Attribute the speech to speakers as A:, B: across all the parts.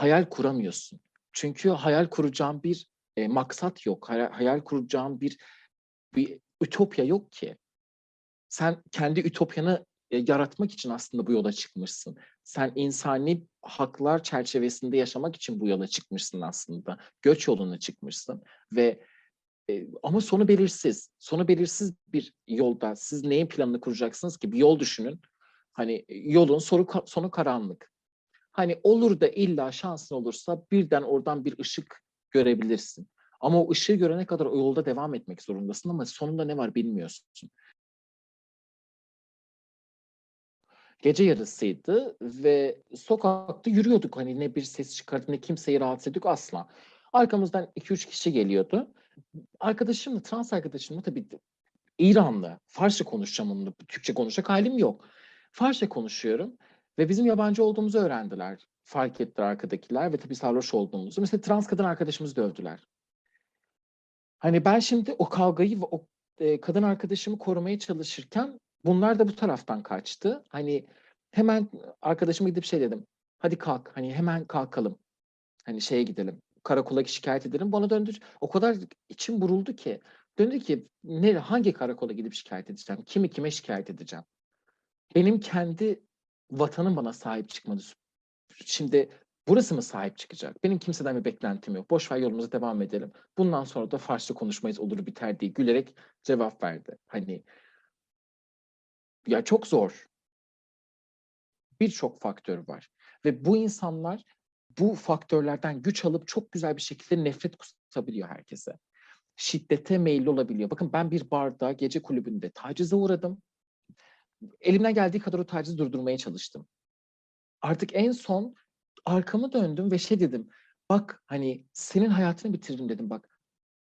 A: hayal kuramıyorsun. Çünkü hayal kuracağın bir e, maksat yok. Hayal, hayal kuracağın bir bir ütopya yok ki. Sen kendi ütopyanı e, yaratmak için aslında bu yola çıkmışsın. Sen insani haklar çerçevesinde yaşamak için bu yola çıkmışsın aslında. Göç yoluna çıkmışsın ve e, ama sonu belirsiz. Sonu belirsiz bir yolda siz neyin planını kuracaksınız ki? Bir yol düşünün. Hani yolun sonu, sonu karanlık. Hani olur da illa şansın olursa birden oradan bir ışık görebilirsin. Ama o ışığı görene kadar o yolda devam etmek zorundasın ama sonunda ne var bilmiyorsun. Gece yarısıydı ve sokakta yürüyorduk. Hani ne bir ses çıkardı ne kimseyi rahatsız ediyorduk asla. Arkamızdan 2-3 kişi geliyordu. Arkadaşımla, trans arkadaşımla tabii İranlı. Farsça konuşacağım onunla. Türkçe konuşacak halim yok. Farsça konuşuyorum ve bizim yabancı olduğumuzu öğrendiler. Fark ettiler arkadakiler ve tabii sarhoş olduğumuzu. Mesela trans kadın arkadaşımızı dövdüler. Hani ben şimdi o kavgayı ve o e, kadın arkadaşımı korumaya çalışırken bunlar da bu taraftan kaçtı. Hani hemen arkadaşıma gidip şey dedim. Hadi kalk. Hani hemen kalkalım. Hani şeye gidelim. Karakola şikayet edelim. Bana döndü. O kadar içim buruldu ki. Döndü ki ne, hangi karakola gidip şikayet edeceğim? Kimi kime şikayet edeceğim? Benim kendi vatanım bana sahip çıkmadı. Şimdi burası mı sahip çıkacak? Benim kimseden bir beklentim yok. Boş ver yolumuza devam edelim. Bundan sonra da Farsça konuşmayız olur biter diye gülerek cevap verdi. Hani ya çok zor. Birçok faktör var. Ve bu insanlar bu faktörlerden güç alıp çok güzel bir şekilde nefret kusabiliyor herkese. Şiddete meyilli olabiliyor. Bakın ben bir barda, gece kulübünde tacize uğradım. Elimden geldiği kadar o tacizi durdurmaya çalıştım. Artık en son arkamı döndüm ve şey dedim. Bak hani senin hayatını bitiririm dedim bak.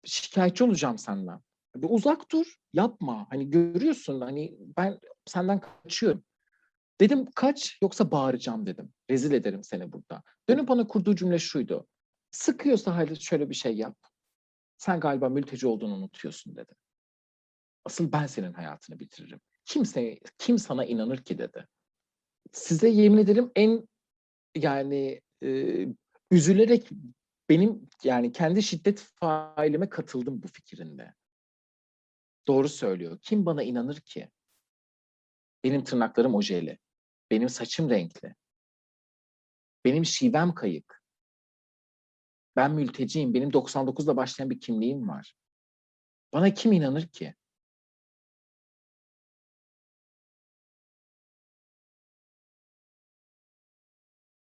A: Şikayetçi olacağım senden. Bir uzak dur, yapma. Hani görüyorsun hani ben senden kaçıyorum. Dedim kaç yoksa bağıracağım dedim. Rezil ederim seni burada. Dönüp bana kurduğu cümle şuydu. Sıkıyorsa hadi şöyle bir şey yap. Sen galiba mülteci olduğunu unutuyorsun dedi. Asıl ben senin hayatını bitiririm. Kimse, kim sana inanır ki dedi. Size yemin ederim en yani e, üzülerek benim yani kendi şiddet failime katıldım bu fikrinde. Doğru söylüyor. Kim bana inanır ki? Benim tırnaklarım ojeli. Benim saçım renkli. Benim şivem kayık. Ben mülteciyim. Benim 99'da başlayan bir kimliğim var. Bana kim inanır ki?